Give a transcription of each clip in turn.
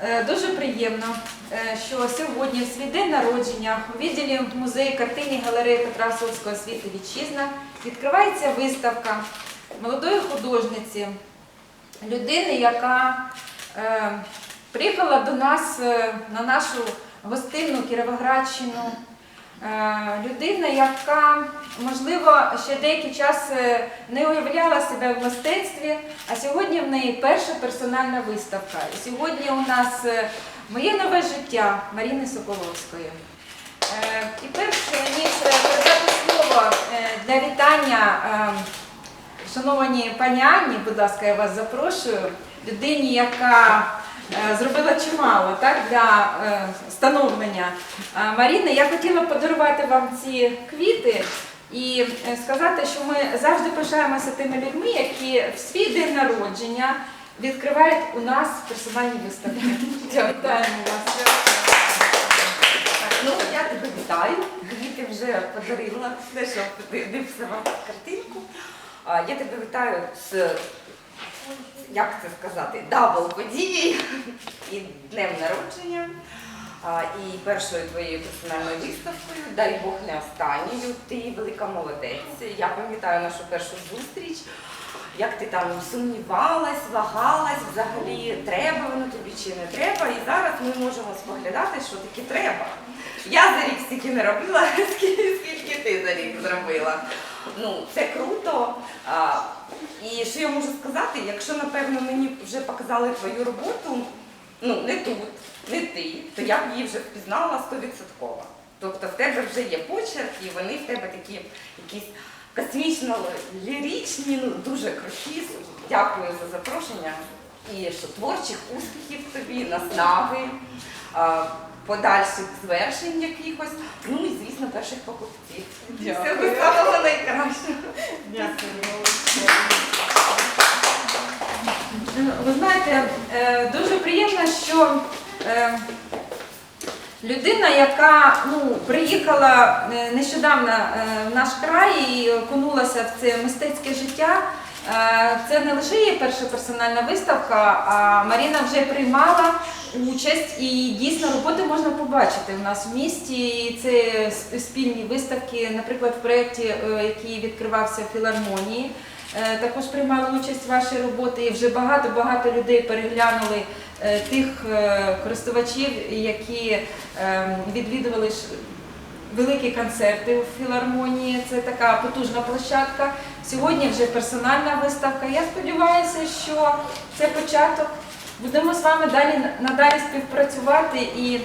Е, Дуже приємно, е, що сьогодні, в свій день народження, у відділі музею картині галереї Петра Сольського світу Вітчизна відкривається виставка молодої художниці, людини, яка е, приїхала до нас на нашу гостинну Кіровоградщину. Е, Людина, яка, можливо, ще деякий час е, не уявляла себе в мистецтві, а сьогодні в неї перша персональна виставка. І сьогодні у нас е, моє нове життя Маріни Соколовської. І перше, ніж передати слово для вітання шанованій пані Анні, будь ласка, я вас запрошую, людині, яка зробила чимало так, для е, становлення е, Маріни. Я хотіла подарувати вам ці квіти і е, сказати, що ми завжди пишаємося тими людьми, які в свій день народження відкривають у нас персональні виставки. Вітаємо вас. Ну я тебе вітаю. Квіти вже подарила, все, що дивився вам картинку. Я тебе вітаю з, як це сказати, дабл подією і днем народження. І першою твоєю персональною виставкою, дай Бог не останньою. Ти велика молодець. Я пам'ятаю нашу першу зустріч. Як ти там сумнівалась, вагалась, взагалі треба воно тобі чи не треба. І зараз ми можемо споглядати, що таки треба. Я за рік стільки не робила, скільки, за рік зробила. Ну, це круто. А, і що я можу сказати, якщо, напевно, мені вже показали твою роботу, ну, не тут, не ти, то я б її вже впізнала стовідсотково. Тобто в тебе вже є почерк, і вони в тебе такі якісь космічно ліричні, ну дуже круті. Дякую за запрошення. І що творчих успіхів тобі, наснаги, подальших звершень якихось, ну і звісно, перших покупців. Дякую. Всього самого найкращого. Ви знаєте, е, дуже приємно, що е, людина, яка ну, приїхала е, нещодавно е, в наш край і окунулася в це мистецьке життя. Е, Це не лише її перша персональна виставка, а Маріна вже приймала участь і дійсно роботи можна побачити у нас в місті. Це спільні виставки, наприклад, в проєкті, е, який відкривався в філармонії. Е, Також приймали участь в вашій роботі і вже багато-багато людей переглянули тих користувачів, які е, відвідували великі концерти у філармонії. Це така потужна площадка. Сьогодні вже персональна виставка. Я сподіваюся, що це початок. Будемо з вами далі надалі співпрацювати і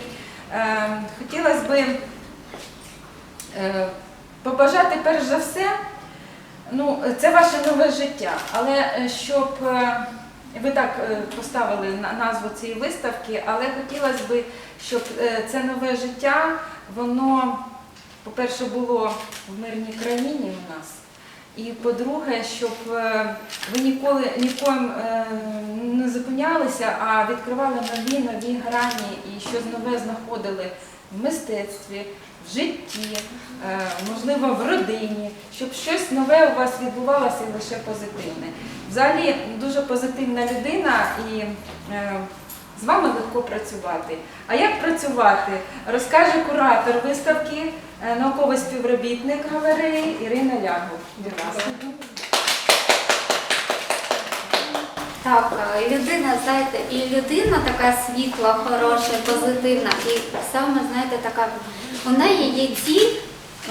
е, хотілося би е, побажати перш за все. Ну, це ваше нове життя, але е, щоб е, ви так е, поставили на- назву цієї виставки, але хотілося б, щоб це нове життя, воно, по-перше, було в мирній країні у нас. І по-друге, щоб е, ви ніколи нікоїм е, не зупинялися, а відкривали нові нові грані і щось нове знаходили в мистецтві, в житті, е, можливо, в родині, щоб щось нове у вас відбувалося і лише позитивне. Взагалі дуже позитивна людина і з вами легко працювати. А як працювати, розкаже куратор виставки, науковий співробітник галереї Ірина Лягу. Будь ласка. Так, е, людина, знаєте, і людина така світла, хороша, позитивна, і саме, знаєте, така, у неї є ціль,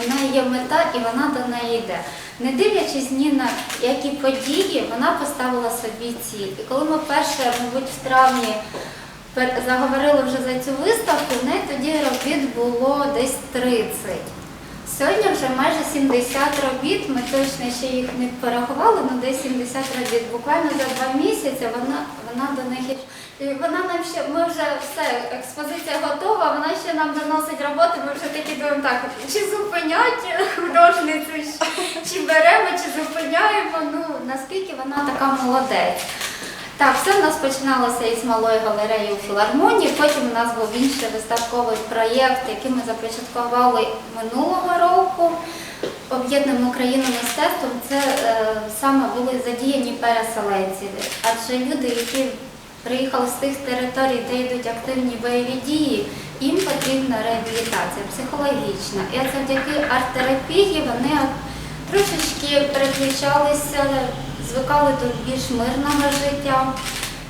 у неї є мета, і вона до неї йде. Не дивлячись ні на які події, вона поставила собі ціль. І коли ми перше, мабуть, в травні заговорили вже за цю виставку, в неї тоді робіт було десь 30. Сьогодні вже майже 70 робіт, ми точно ще їх не порахували, але десь 70 робіт. Буквально за два місяці вона, вона до них. І вона нам ще, ми вже все, експозиція готова, вона ще нам доносить роботи, ми вже такі думаємо, так, чи зупинять художницю, чи беремо, чи зупиняємо. Ну, наскільки вона така молодець. Так, все в нас починалося із малої галереї у філармонії. Потім у нас був інший виставковий проєкт, який ми започаткували минулого року. Об'єднаним Україну мистецтвом це е, саме були задіяні переселенці. Адже люди, які приїхали з тих територій, де йдуть активні бойові дії, їм потрібна реабілітація психологічна. І завдяки арт-терапії вони трошечки переключалися, звикали до більш мирного життя.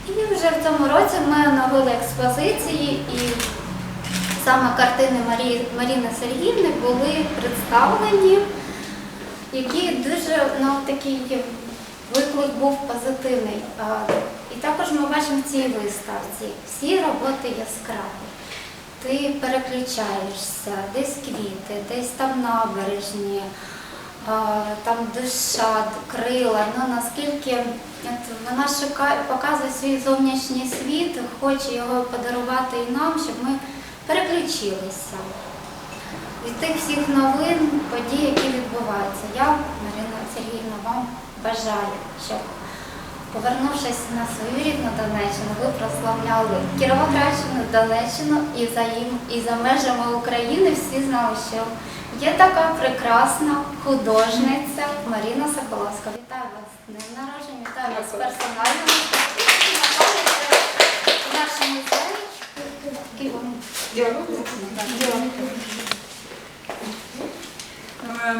І вже в цьому році ми оновили експозиції і саме картини Марії, Маріни Сергіївни були представлені, які дуже ну, такий виклик був позитивний. І також ми бачимо в цій виставці всі роботи яскраві. Ти переключаєшся, десь квіти, десь там набережні, там душа, крила. Ну наскільки вона шукає, показує свій зовнішній світ, хоче його подарувати і нам, щоб ми переключилися. Від тих всіх новин, подій, які відбуваються. Я, Марина Сергіївна, вам бажаю, щоб повернувшись на свою рідну Донеччину, ви прославляли Кіровоградщину, Донеччину і за їм, і за межами України всі знали, що є така прекрасна художниця Маріна Соколовська. Вітаю вас з днем народження, вітаю вас персонально.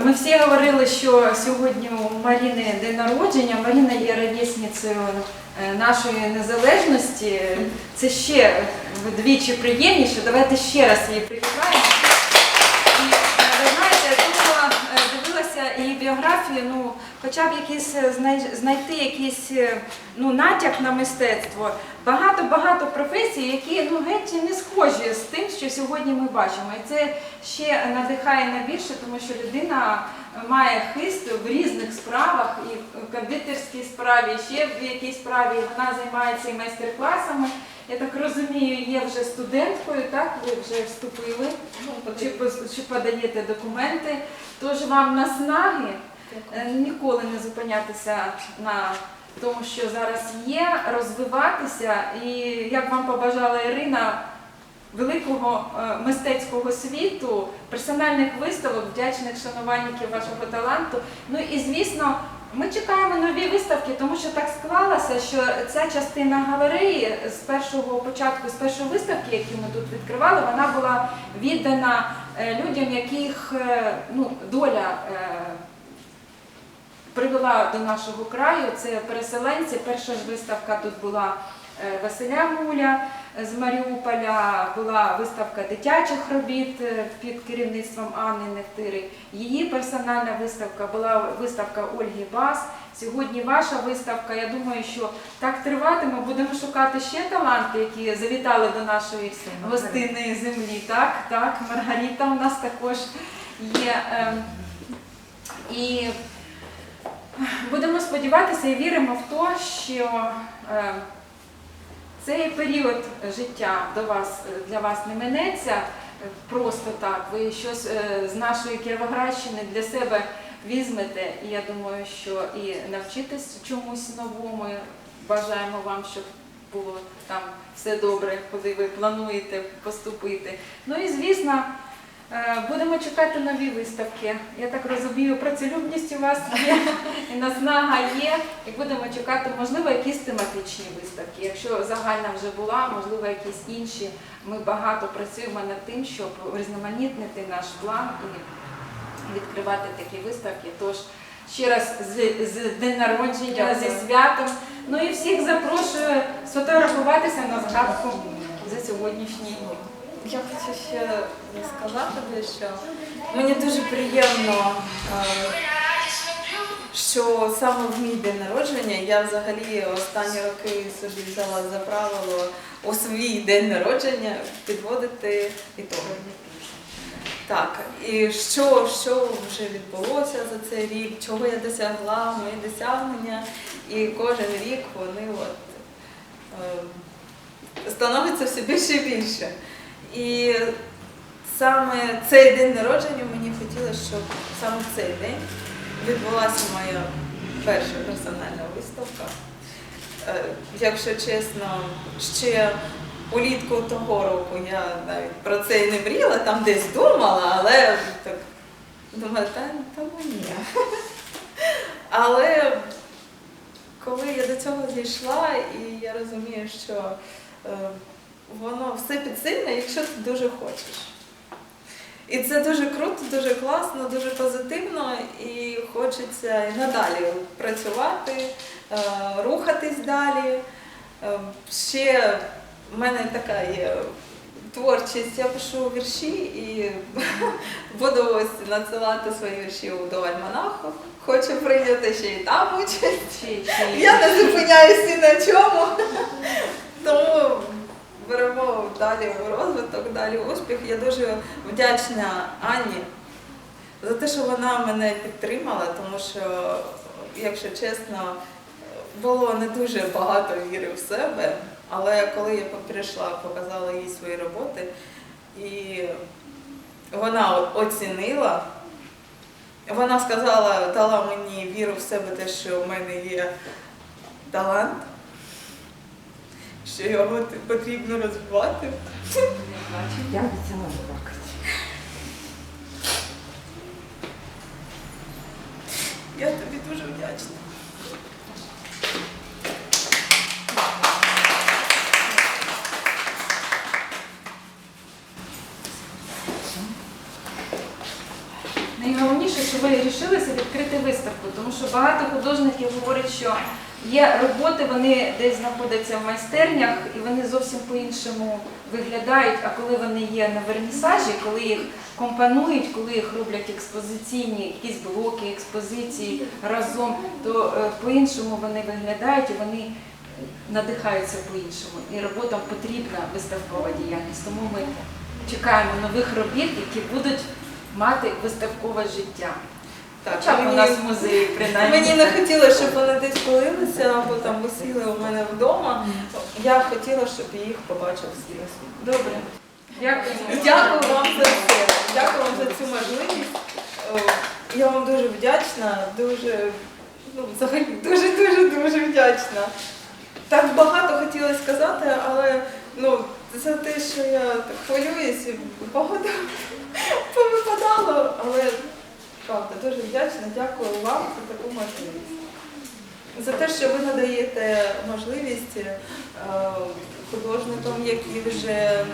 Ми всі говорили, що сьогодні у Маріни день народження. Маріна є ровесницею нашої незалежності. Це ще вдвічі приємніше. Давайте ще раз її привітаємо. І е, ви знаєте, я думала, е, біографію, ну, хоча б якийсь е, знайти якийсь е, ну, натяк на мистецтво. Багато-багато професій, які ну, геть не схожі з тим, що сьогодні ми бачимо. І це ще надихає на більше, тому що людина має хист в різних справах, і в кондитерській справі, і ще в якійсь справі. Вона займається і майстер-класами. Я так розумію, є вже студенткою, так? Ви вже вступили, чи, пос- чи подаєте документи. Тож вам наснаги е, ніколи не зупинятися на тому, що зараз є, розвиватися. І як вам побажала Ірина, великого е, мистецького світу, персональних виставок, вдячних шанувальників вашого таланту. Ну і звісно, ми чекаємо нові виставки, тому що так склалося, що ця частина галереї з першого початку, з першої виставки, які ми тут відкривали, вона була віддана е, людям, яких е, ну, доля. е, Привела до нашого краю це переселенці. Перша ж виставка тут була Василя Муля з Маріуполя, була виставка дитячих робіт е, під керівництвом Анни Нехтири. Її персональна виставка була виставка Ольги Бас. Сьогодні ваша виставка. Я думаю, що так триватиме. Будемо шукати ще таланти, які завітали до нашої гостинної землі. Так, так, Маргарита у нас також є. ем, І Будемо сподіватися і віримо в те, що е, цей період життя до вас, для вас не минеться е, просто так. Ви щось е, з нашої Кіровоградщини для себе візьмете. І я думаю, що і навчитесь чомусь новому. Бажаємо вам, щоб було там все добре, куди ви плануєте поступити. Ну і звісно. Е, Будемо чекати нові виставки. Я так розумію, працелюбність у вас є, і наснага є, і будемо чекати, можливо, якісь тематичні виставки. Якщо загальна вже була, можливо, якісь інші. Ми багато працюємо над тим, щоб різноманітнити наш план і відкривати такі виставки. Тож ще раз з, з день народження, зі святом. Ну і всіх запрошую сфотографуватися на згадку за сьогоднішній. Я хочу ще сказати, що мені дуже приємно, е, що саме в мій день народження я взагалі останні роки собі взяла за правило у свій день народження підводити ітоги. Так, і що, що вже відбулося за цей рік, чого я досягла, мої досягнення, і кожен рік вони от, е, становиться все більше і більше. І саме цей день народження мені хотілося, щоб саме в цей день відбулася моя перша персональна виставка. Е, Якщо чесно, ще улітку того року я навіть про це і не мріяла, там десь думала, але так думаю, та, та ну ні. Але коли я до цього дійшла, і я розумію, що е, все підсильне, якщо ти дуже хочеш. І це дуже круто, дуже класно, дуже позитивно, і хочеться і надалі працювати, е, рухатись далі. Е, Ще в мене така є творчість, я пишу вірші і буду ось надсилати свої вірші до альманаху. Хочу прийняти ще і там участь. Чи, чи... Я не зупиняюсь ні на чому. Тому беремо далі в розвиток, далі в успіх. Я дуже вдячна Анні за те, що вона мене підтримала, тому що, якщо чесно, було не дуже багато віри в себе. Але коли я прийшла, показала їй свої роботи, і вона оцінила. Вона сказала, дала мені віру в себе, те, що в мене є талант, що його потрібно розвивати. Я обіцяла не плакати. Я тобі дуже вдячна. Найголовніше, що ви рішилися відкрити виставку, тому що багато художників говорять, що є роботи, вони десь знаходяться в майстернях і вони зовсім по-іншому виглядають. А коли вони є на вернісажі, коли їх компонують, коли їх роблять експозиційні, якісь блоки, експозиції разом, то е, по-іншому вони виглядають і вони надихаються по-іншому. І роботам потрібна виставкова діяльність. Тому ми чекаємо нових робіт, які будуть мати виставкове життя. Хоча б у нас в музеї принаймні. Мені не хотілося, щоб вони десь пилилися або там висіли у мене вдома. Я хотіла, щоб їх побачив світ. Добре. Дякую. Дякую вам за це. Дякую вам за цю можливість. Я вам дуже вдячна, дуже, ну, взагалі, дуже, дуже, дуже вдячна. Так багато хотіла сказати, але ну, за те, що я так хвилююсь, багато повипадало, але правда, дуже вдячна. Дякую вам за таку можливість. За те, що ви надаєте можливість е, художникам, які вже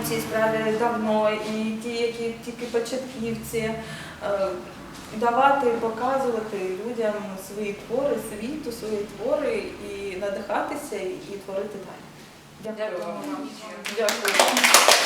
у цій справі давно, і ті, які тільки початківці, е, давати, показувати людям свої твори, світу, свої твори і надихатися і творити далі. Дякую Дякую вам. вам. Дякую.